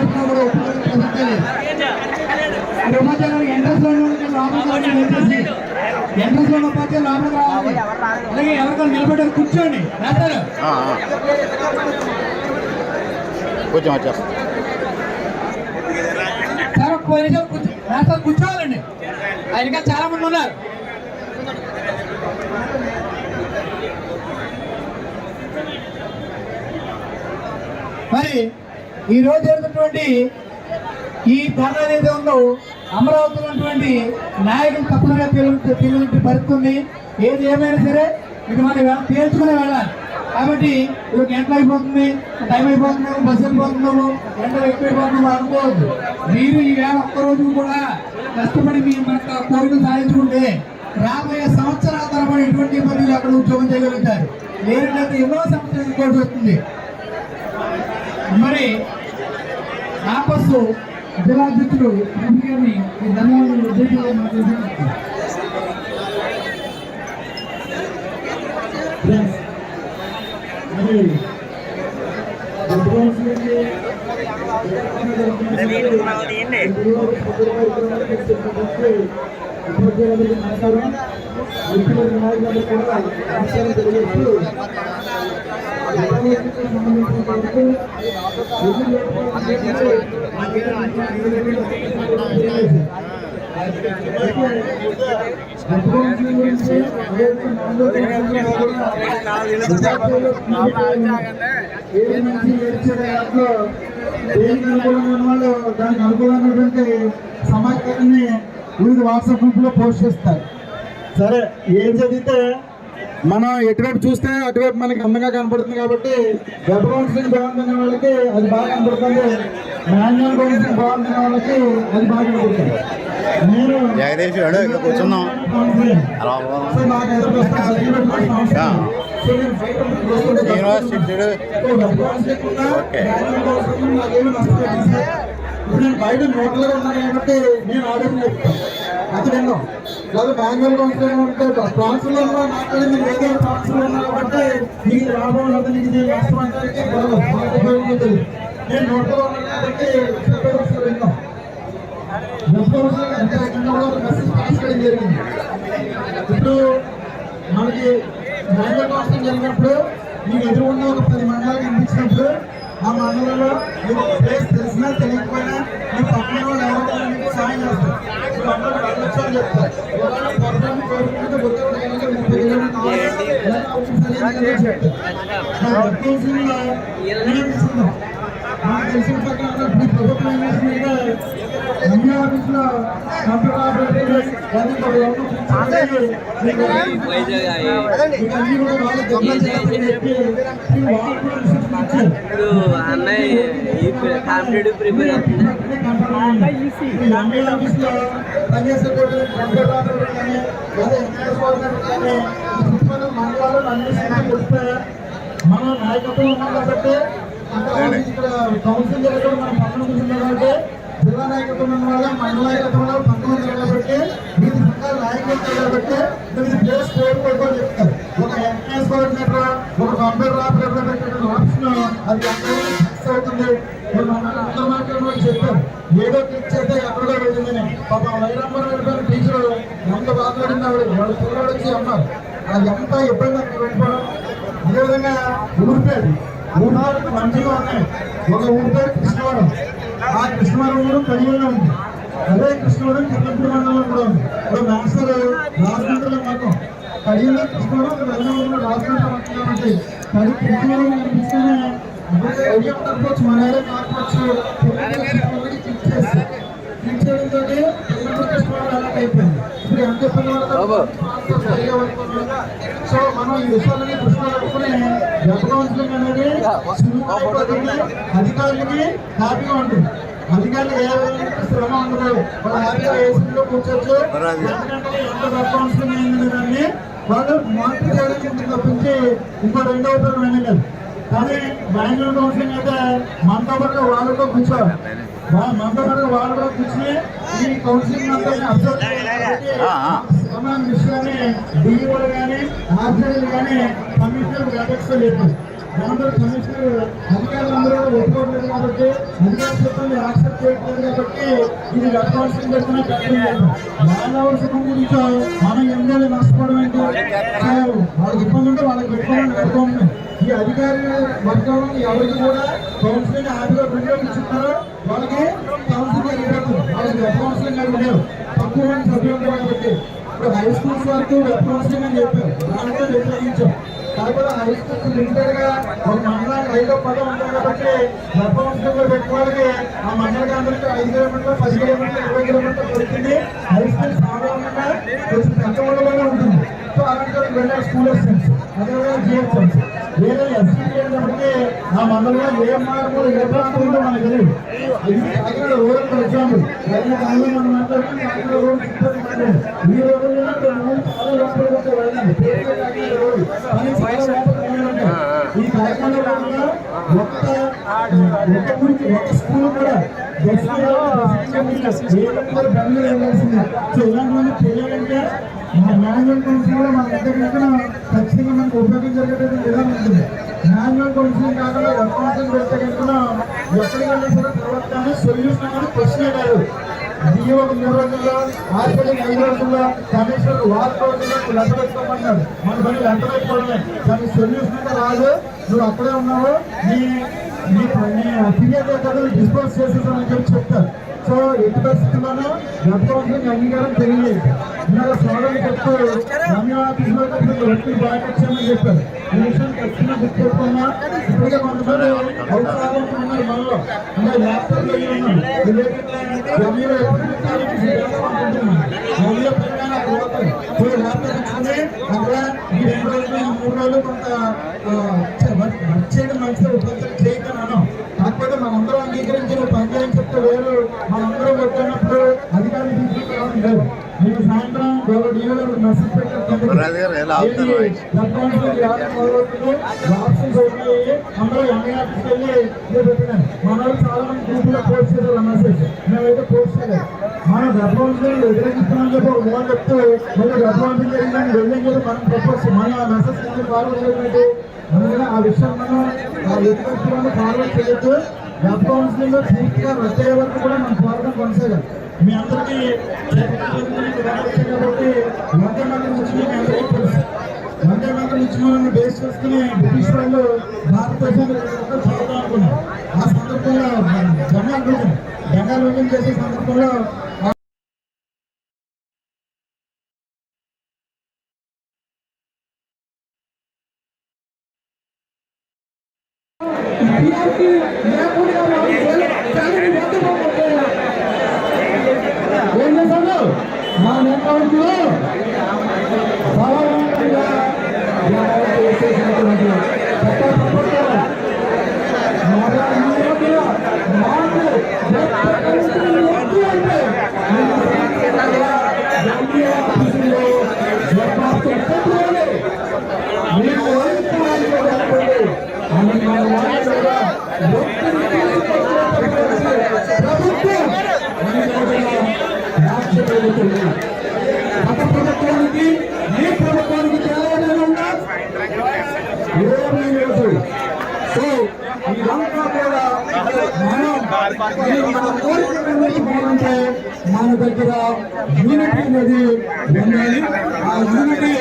తరఫున కూడా ఉపయోగించాలి బ్రహ్మచారి ఎంట్రన్స్లో లోపలికి దయచేసి ఎంట్రన్స్లో పార్టీ లోపలికి రావాలి. అలాగే ఎవరికైనా నిలబడ్డారు కూర్చోండి. రాస్తారు. కొంచెం వచ్చేస్తా సార్ కూర్చో. రాస్తారు కూర్చోవాలండి. ఆయన చాలా మంది ఉన్నారు. మరి ఈ రోజు జరుగుతున్నటువంటి ఈ ధర్నా ఏదైతే ఉందో అమరావతిలో ఉన్నటువంటి నాయకులు తప్పనిగా తెలియ తెలియని పరిస్థితి ఉంది. ఏది ఏమైనా సరే ఇది మనం తేల్చుకునే వెళ్ళాలి. కాబట్టి ఇది గంటలు అయిపోతుంది. టైం అయిపోతున్నాము బస్సు వెళ్ళిపోతున్నాము. గంటలు ఎక్కువైపోతున్నాము అనుకోవద్దు. మీరు ఈ వేళ ఒక్క రోజు కూడా కష్టపడి మీ కోరికలు సాధించుకుంటే రాబోయే సంవత్సరాల తరబడి ఎటువంటి ఇబ్బందులు అక్కడ ఉద్యోగం చేయగలుగుతారు. లేదంటే ఎన్నో సంవత్సరాలు ఎదుర్కోవాల్సి వస్తుంది. మరి క్యాంపస్ జిల్లాధ్యక్షుడు ఎంపీ గారిని ఈ ధన్యవాదాలు ఉద్దేశంగా మాట్లాడుతున్నారు మరి దానికి అనుకూలమైనటువంటి సమాచారాన్ని వివిధ వాట్సాప్ గ్రూప్లో పోస్ట్ చేస్తారు సరే ఏం చదివితే మనం ఎటువైపు చూస్తే అటువైపు మనకి అందంగా కనపడుతుంది కాబట్టి వెబ్ కౌన్సిలింగ్ బాగుందనే వాళ్ళకి అది బాగా కనపడుతుంది మాన్యువల్ కౌన్సిలింగ్ బాగుందనే వాళ్ళకి అది బాగా కనపడుతుంది నేను జగదీష్ గారు ఇక్కడ కూర్చుందాం అలా పోదాం. సో నాకు ఎదురు వస్తున్న సర్టిఫికెట్ అవసరం. యా. సో నేను బయట ఉండి యూనివర్సిటీ చూడు ఓకే. ఇప్పుడు నేను బయట నోట్లో ఉన్నాను కాబట్టి నేను ఆర్డర్ చెప్తాను అది విన్నాం. లేదా మాన్యువల్ కౌన్సిలింగ్ ఉంటే ట్రాన్స్ఫర్లో మాట్లాడింది వేరే ట్రాన్స్ఫర్ ఉన్నా కాబట్టి నీకు లాభం లేదా నీకు నేను నష్టం అంటే నేను నోట్లో ఉన్నాను కాబట్టి చెప్పే వస్తువులు విన్నాం మెసేజ్ పాస్ చేయడం జరిగింది. ఇప్పుడు మనకి రైల్వే కోసం జరిగినప్పుడు మీకు ఎదురుకుండా ఒక పది మండలాలు కనిపించినప్పుడు ఆ మండలంలో మీకు ప్లేస్ తెలిసినా తెలియకపోయినా మీ పక్కన వాళ్ళు ఎవరో సాయం చేస్తారు. వెళ్ళొచ్చని చెప్తారు. ఒకవేళ కోరుకుంటే ముప్పై నాకు తెలిసిన ప్రకారం ప్రభుత్వం ఏం చేసిందంటే ఇప్పుడు అన్నయ్య కాంపిటేటివ్ ప్రిపేర్ అవుతుంది మన నాయకత్వం ఉన్నాం కాబట్టి ఇక్కడ కౌన్సిల్ జరగడం మన పక్కన కూర్చున్నాం కాబట్టి జిల్లా నాయకత్వం ఉన్నవాళ్ళ మండల నాయకత్వంలో పక్కన ఉన్నారు కాబట్టి వీటి సంఘాల నాయకత్వం కాబట్టి వీటి ప్లేస్ కోరుకోవడం చెప్తారు. ఒక ఎంపీఎస్ కోఆర్డినేటర్ ఒక కంప్యూటర్ ఆపరేటర్ పెట్టిన ఆప్షన్ అది ఎక్కడ ఫిక్స్ అవుతుంది. అందరూ మాట్లాడిన చెప్పారు. ఏదో క్లిక్ చేస్తే ఎక్కడో వెళ్ళిందని పాప వైరమ్మ వెళ్ళిపోయిన టీచర్ ఎంత బాధపడింది ఆవిడ. వాళ్ళ పిల్లలు వచ్చి అన్నారు అది ఎంత ఇబ్బంది అక్కడ వెళ్ళిపోవడం అదేవిధంగా ఊరిపేరు ఊరు మంచిగా ఉన్నాయి. ఒక ఊరిపేరు కృష్ణవరం. ఆ కృష్ణవరం కూడా కలిగిలో ఉంది. అదే కృష్ణవరం చిన్నప్పుడు మండలంలో కూడా ఉంది. ఇప్పుడు మాస్టర్ రాజమండ్రిలో మాకు కలిగిలో కృష్ణవరం వెళ్ళవరంలో రాజమండ్రి మాత్రం కాబట్టి కడి కృష్ణవరం కనిపిస్తేనే ఐడియా మన ఏరియా కాకపోవచ్చు క్లిక్ చేస్తే. క్లిక్ చేయడంతో కృష్ణవరం అలర్ట్ అయిపోయింది. ఇప్పుడు ఎంత సో మనం ఈ విషయాలని దృష్టిలో పెట్టుకుని అనేది. అధికారులకి హ్యాపీగా ఉంటుంది. అధికారులు ఏ శ్రమ ఉండదు. వాళ్ళు హ్యాపీగా ఏసీలో కూర్చోవచ్చు. కౌన్సిలింగ్ అయింది దాన్ని వాళ్ళు మార్పు చేయడానికి తప్పించి ఇంకో రెండో ఉపయోగం కానీ బెంగళూరు కౌన్సిలింగ్ అయితే మనతో పాటు వాళ్ళతో కూర్చోవాలి మనతో పాటు వాళ్ళు కూడా కూర్చుని ఈ కౌన్సిలింగ్ అంతా అబ్జర్వ్ చేయాలి. ఆ, ఆ. వర్తమాన విషయాన్ని డిఈఓలు కానీ ఆర్జీలు కానీ కమిషనర్ వ్యాపక్స్తో చెప్పారు దాంట్లో కమిషనర్ అధికారులందరూ ఒప్పుకోవట్లేదు కాబట్టి అధికార సిబ్బంది యాక్సెప్ట్ చేయట్లేదు కాబట్టి ఇది సుఖం గురించి మనం ఎందరో నష్టపోవడం ఏంటి? వాళ్ళకి ఇబ్బంది ఉంటే వాళ్ళకి పెట్టుకోవాలని పెట్టుకోండి ఈ అధికారి వర్గం ఎవరికి కూడా కౌన్సిలింగ్ హ్యాపీగా వినియోగించుకున్నారో వాళ్ళకి కౌన్సిలింగ్ అయిపోతుంది వాళ్ళకి వెబ్ కౌన్సిలింగ్ అని ఉండేది తక్కువ మంది సభ్యులు కాబట్టి ఇప్పుడు హై స్కూల్స్ వరకు వెబ్ కౌన్సిలింగ్ అని చెప్పారు. దాంట్లో వ్యతిరేకించాం కాకపోతే హై స్కూల్స్ లిమిటెడ్గా ఒక మండలానికి ఐదో పదం ఉంటాయి కాబట్టి వెబ్ కౌన్సిలింగ్ పెట్టుకోవడానికి ఆ మండలికి అందరికీ ఐదు కిలోమీటర్లు పది కిలోమీటర్లు ఇరవై కిలోమీటర్లు దొరికింది. హై స్కూల్ సాధారణంగా కొంచెం పెద్ద ఉండగానే ఉంటుంది. సో అలాంటి చోటుకి స్కూల్ ఎస్టెన్స్ అదేవిధంగా జిఎస్ఎంసీ వేరే ఎస్సీ అనేటప్పటికీ ఆ మండలంలో ఏ మార్పు ఏ ప్రాంతం ఉందో మనకు తెలియదు. కాకినాడ రూరల్ ఫర్ ఎగ్జాంపుల్ మనం మాట్లాడుకుంటే కాకినాడ రూరల్ ఈ రోజుల్లో చాలా లోపలికి ఈ కాకినాడ ఒక్క ఒక్క స్కూల్ కూడా సో ఇలాంటి తెలియాలంటే మన మేనేజ్మెంట్ కౌన్సిల్ కూడా మన దగ్గర ఖచ్చితంగా మనకు ఉపయోగం జరిగేటట్టు విధానం ఉంటుంది మేనేజ్మెంట్ కాకుండా వర్క్ పెడితే కనుక సరే తర్వాత కానీ సొల్యూషన్ అనేది క్వశ్చన్ కాదు డిఓ మూడు రోజుల్లో ఆర్పడి ఐదు రోజుల్లో కమిషనర్ వారం రోజుల్లో నువ్వు పెట్టుకోమన్నాడు మన పని పెట్టుకోవడమే కానీ సొల్యూషన్ అయితే రాదు నువ్వు అక్కడే ఉన్నావు నీ ఫిర్యాదు కదా డిస్పోజ్ చేసేసామని చెప్పి చెప్తారు. సో ఎట్టి పరిస్థితుల్లోనూ వెబ్ అంగీకారం తెలియలేదు. ఇందులో సోదరులు చెప్తూ రమ్య ఆఫీస్లో వ్యక్తి బాగా చెప్పారు. ఈ విషయం ఖచ్చితంగా గుర్తుపెట్టుకున్నా ఇప్పటికే కొంతమంది అవసరాలు ఉన్నారు మనలో. అంటే ల్యాప్టాప్ ఉన్నారు పోస్ట్ చేయలేదు మన గర్భవంతులు వ్యతిరేకిస్తున్నామని చెప్పి ఒక మోహన్ చెప్తూ మళ్ళీ గర్భవంతులు జరిగిందని వెళ్ళిన కదా మనం ప్రపోజ్ మన మెసేజ్ కింద చేయలేదు అందుకని ఆ విషయం మనం ఆ వ్యతిరేకిస్తున్నాను ఫార్వర్డ్ చేయొద్దు వెబ్ కౌన్సిలింగ్ పూర్తిగా రద్దు అయ్యే వరకు కూడా మనం పోరాటం కొనసాగాలి మీ అందరికీ కాబట్టి వందే మాత్రం నుంచి మీ అందరికీ తెలుసు వందే మాత్రం ఇచ్చిన బేస్ చేసుకుని బ్రిటిష్ వాళ్ళు భారతదేశాన్ని చదువుతాం అనుకున్నారు. ఆ సందర్భంలో బెంగాల్ విజన్ బెంగాల్ విజన్ చేసే సందర్భంలో ఏం చేశాడు మా నెట్వర్క్లో బలవంతంగా వ్యాపారం చేసేసినటువంటి కొత్త ప్రభుత్వం మరో యువకుల మాకు వ్యక్తపరిచిన వద్దు అంటే గాంధీ ఆఫీసులో దరఖాస్తు పెట్టుకోవాలి. మీరు వైద్యాలు చెప్పండి. అని మన వాళ్ళు కూడా ఒత్తిడి తీసుకొచ్చినటువంటి ప్రభుత్వం అని కూడా యాక్షన్ జరుగుతుంది. గత ప్రభుత్వానికి ఈ ప్రభుత్వానికి తేడా ఉందా ఏమీ లేదు సో ఇదంతా కూడా మనం ఇది మన కోరిక నిర్ణయించుకోవాలంటే మన దగ్గర యూనిటీ అనేది ఉండాలి ఆ యూనిటీ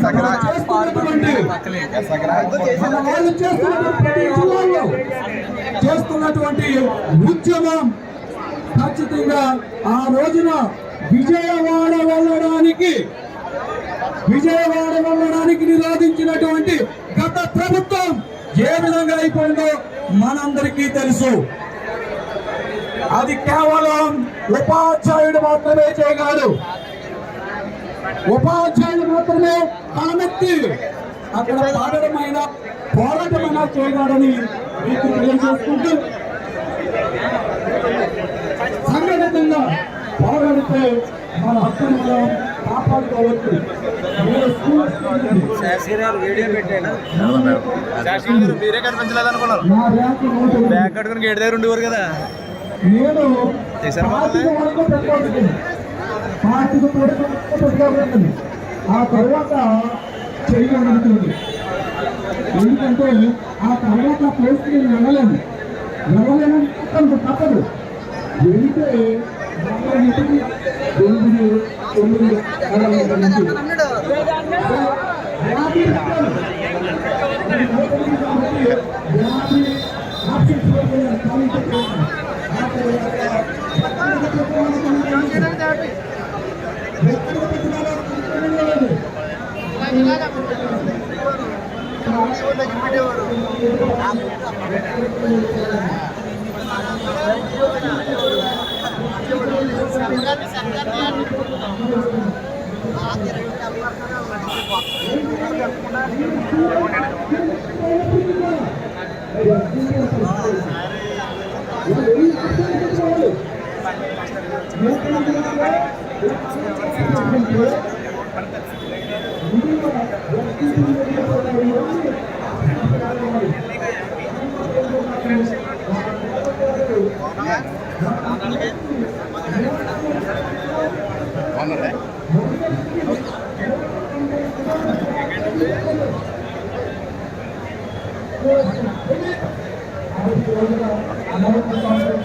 ఇప్పుడు చేస్తున్నటువంటి మన వాళ్ళు చేస్తున్నటువంటి ప్రతి చేస్తున్నటువంటి ఉద్యమం ఖచ్చితంగా ఆ రోజున విజయవాడ వెళ్ళడానికి విజయవాడ వెళ్ళడానికి నిరోధించినటువంటి గత ప్రభుత్వం ఏ విధంగా అయిపోయిందో మనందరికీ తెలుసు. అది కేవలం ఉపాధ్యాయుడు మాత్రమే చేయగలడు. ఉపాధ్యాయుడు మాత్రమే కామెత్తి అక్కడ పాడడమైన పోరాటమైనా చేయగలడని మీకు తెలియజేసుకుంటూ సంఘటితంగా పోరాడితే మన హక్కును మనం కాపాడుకోవచ్చు మీరు కనిపించలేదు అనుకున్నారు. బ్యాగ్ కట్టుకుని గేట్ దగ్గర ఉండేవారు కదా. నేను ఆ తర్వాత చెయ్యి అడుగుతుంది ఎందుకంటే ఆ తర్వాత ప్లేస్కి నేను వెళ్ళలేను వెళ్ళలేను తప్పదు వెళితే ఎనిమిది తొమ్మిది అరవై బాగున్నారా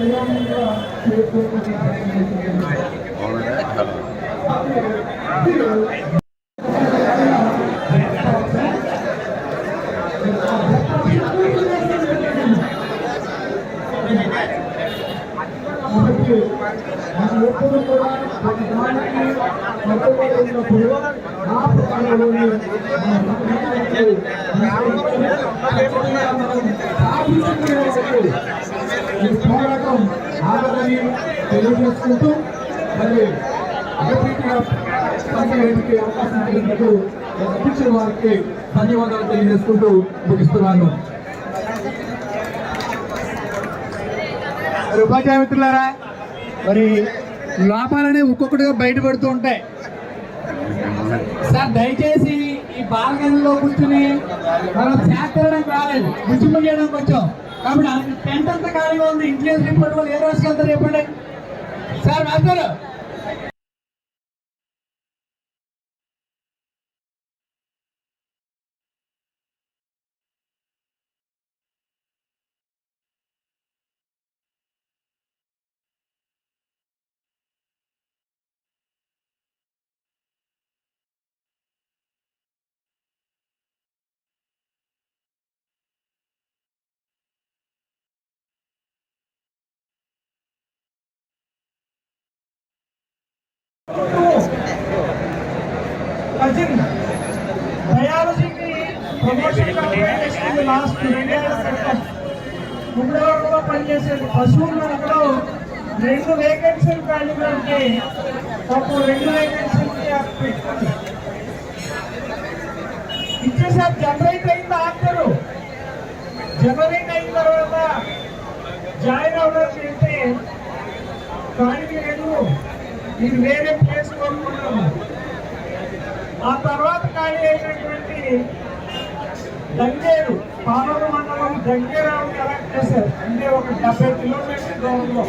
బాగున్నారా కాబట్టి ఈ పోరాటం ఆగదని తెలియజేసుకుంటూ మరి అభివృద్ధిగా పనిచేయడానికి అవకాశం కలిగినట్టు అధ్యక్షుల వారికి ధన్యవాదాలు తెలియజేసుకుంటూ ముగిస్తున్నాను. మరి ఉపాధ్యాయ మిత్రులారా మరి లోపాలనే ఒక్కొక్కటిగా బయటపడుతూ ఉంటాయి. సార్ దయచేసి ఈ బాల్కనీలో కూర్చుని మనం చేస్తడానికి రాలేదు ఉద్యమం చేయడానికి వచ్చాం కాబట్టి అంత అంతా ఖాళీగా ఉంది. ఇంట్లో రిపోర్ట్ వాళ్ళు ఏ రోజుకి వెళ్తారు? చెప్పండి. సార్ మాస్టర్ బయాలజీకి ప్రమోషన్ చేసింది లాస్ట్ రెండేళ్ళ క్రితం గుండెవాడలో పనిచేసేది పశువుల మనలో రెండు వేకెన్సీలు ఖాళీగా ఉంటే ఒక రెండు వేకెన్సీలకి పెట్టుకుంది ఇచ్చేసారి జనరేట్ అయింది ఆఫ్టర్ జనరేట్ అయిన తర్వాత జాయిన్ అవ్వడానికి వెళ్తే ఖాళీ లేదు ఇది వేరే ప్లేస్ ఆ తర్వాత ఖాళీ అయినటువంటి దంగేరు పాలూరు మండలం దంగేరావు కలెక్ట్ చేశారు. అంటే ఒక డెబ్బై కిలోమీటర్ దూరంలో.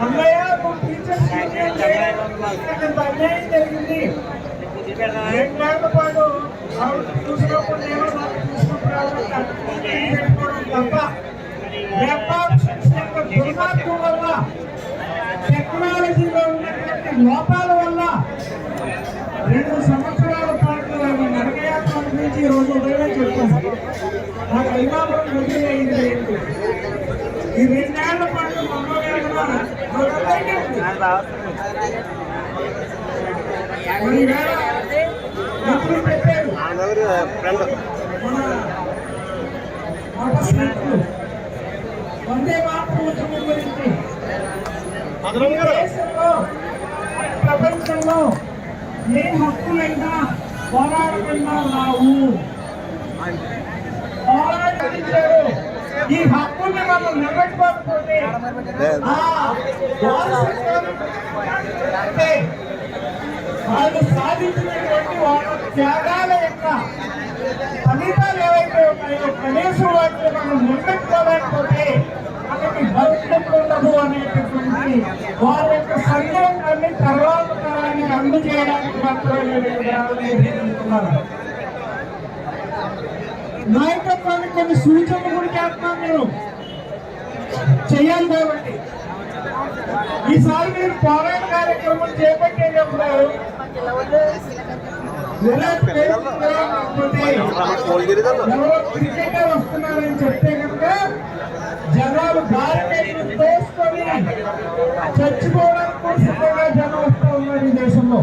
అన్నయ్య టీచర్స్ అన్యాయం జరిగింది. రెండేళ్ళ పాటు ఆవిడ చూసినప్పుడు నేను నాకు చూసుకుంటున్నాను తప్ప. దుర్మార్గం వల్ల టెక్నాలజీలో ఉన్నటువంటి లోపాల వల్ల రెండు సంవత్సరాల పాటు ఆయన నడకయాత్ర నుంచి ఈ రోజు ఉదయమే చెప్పాను నాకు అభిమానం వదిలి అయింది ఈ రెండేళ్ళ పాటు ఎప్పుడు పెట్టారు వందే మాత్రం గురించి ప్రపంచంలో ఏ హక్కులైనా పోరాడకుండా రావు పోరాడించారు ఈ హక్కుల్ని మనం నిలబెట్టుకోకపోతే వాళ్ళు సాధించినటువంటి వాళ్ళ త్యాగాల యొక్క ఫలితాలు ఏవైతే ఉన్నాయో కనీసం వాటిని మనం నిలబెట్టుకోలేకపోతే మనకి భవిష్యత్తు ఉండదు అనేటటువంటి వారి యొక్క సందేశాన్ని తర్వాత తరానికి అందజేయడానికి మాత్రమే. నాయకత్వానికి కొన్ని సూచనలు కూడా చేస్తున్నాను నేను. చేయాలి కాబట్టి. ఈసారి మీరు పోరాట కార్యక్రమం చేపట్టేటప్పుడు ఎవరో క్రికెటర్ వస్తున్నారని చెప్తే కనుక జనాలు భారతీయులు తోసుకొని చచ్చిపోవడానికి కూడా సిద్ధంగా జనం వస్తూ ఉన్నారు ఈ దేశంలో.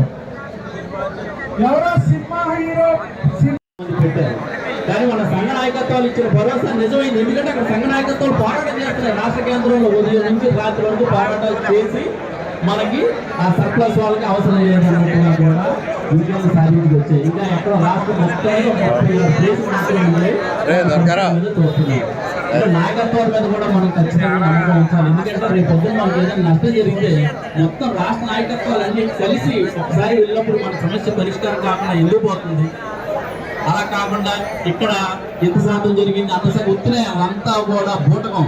ఎవరో సినిమా హీరో సినిమా పెట్టారు. కానీ మన సంఘ నాయకత్వాలు ఇచ్చిన భరోసా నిజమైంది. ఎందుకంటే అక్కడ సంఘ నాయకత్వాలు పోరాటం చేస్తున్నాయి. రాష్ట్ర కేంద్రంలో ఉదయం నుంచి రాత్రి వరకు పోరాటాలు చేసి మనకి ఆ సర్ప్లస్ వాళ్ళకి అవసరం లేదన్నట్టుగా కూడా విజయాలు సాధించి వచ్చాయి. ఇంకా ఎక్కడ రాష్ట్ర ముప్పై ఆరు ప్లేస్ మాత్రమే చూస్తున్నాం. అంటే నాయకత్వాల మీద కూడా మనం ఖచ్చితంగా నమ్మకం ఉంచాలి. ఎందుకంటే రేపు పొద్దున్న మనకి ఏదైనా నష్టం జరిగితే మొత్తం రాష్ట్ర నాయకత్వాలన్నీ కలిసి ఒకసారి వెళ్ళినప్పుడు మన సమస్య పరిష్కారం కాకుండా వెళ్ళిపోతుంది అలా కాకుండా ఇక్కడ ఎంత శాతం జరిగింది అంత శాతం ఉత్తరే అంతా కూడా బూటకం.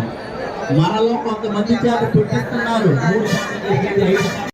మనలో కొంతమంది చేత పెట్టిస్తున్నారు. మూడు శాతం జరిగింది ఐదు శాతం